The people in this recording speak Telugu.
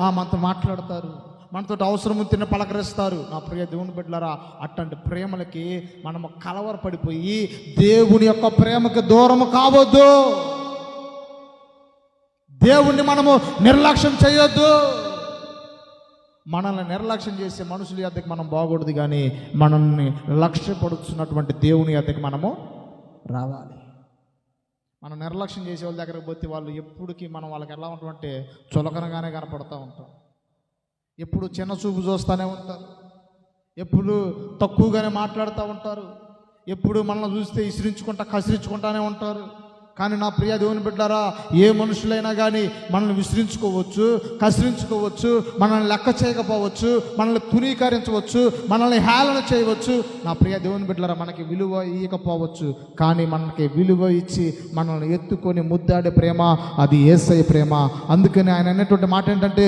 మనతో మాట్లాడతారు. మనతో అవసరం తిన్న పలకరిస్తారు. నా ప్రియ దేవుని బిడ్డలారా అట్లాంటి ప్రేమలకి మనము కలవరపడిపోయి దేవుని యొక్క ప్రేమకి దూరము కావద్దు. దేవుణ్ణి మనము నిర్లక్ష్యం చేయొద్దు. మనల్ని నిర్లక్ష్యం చేసే మనుషుల యొద్దకు మనం బాగూడదు కానీ మనల్ని లక్ష్యపడుతున్నటువంటి దేవుని యొద్దకు మనము రావాలి. మనం నిర్లక్ష్యం చేసే వాళ్ళ దగ్గరకు పోతే వాళ్ళు ఎప్పటికీ మనం వాళ్ళకి ఎలా ఉంటామంటే చులకనగానే కనపడుతూ ఉంటాం. ఎప్పుడు చిన్న చూపు చూస్తూనే ఉంటారు. ఎప్పుడు తక్కువగానే మాట్లాడుతూ ఉంటారు. ఎప్పుడు మనల్ని చూస్తే ఇసిరించుకుంటా కసిరించుకుంటానే ఉంటారు. కానీ నా ప్రియ దేవుని బిడ్డారా ఏ మనుషులైనా కానీ మనల్ని విసిరించుకోవచ్చు కసిరించుకోవచ్చు మనల్ని లెక్క చేయకపోవచ్చు మనల్ని తునీకరించవచ్చు మనల్ని హేళన చేయవచ్చు. నా ప్రియ దేవుని బిడ్డారా మనకి విలువ ఇవ్వకపోవచ్చు కానీ మనకి విలువ ఇచ్చి మనల్ని ఎత్తుకొని ముద్దాడే ప్రేమ అది ఏసై ప్రేమ. అందుకని ఆయన అన్నటువంటి మాట ఏంటంటే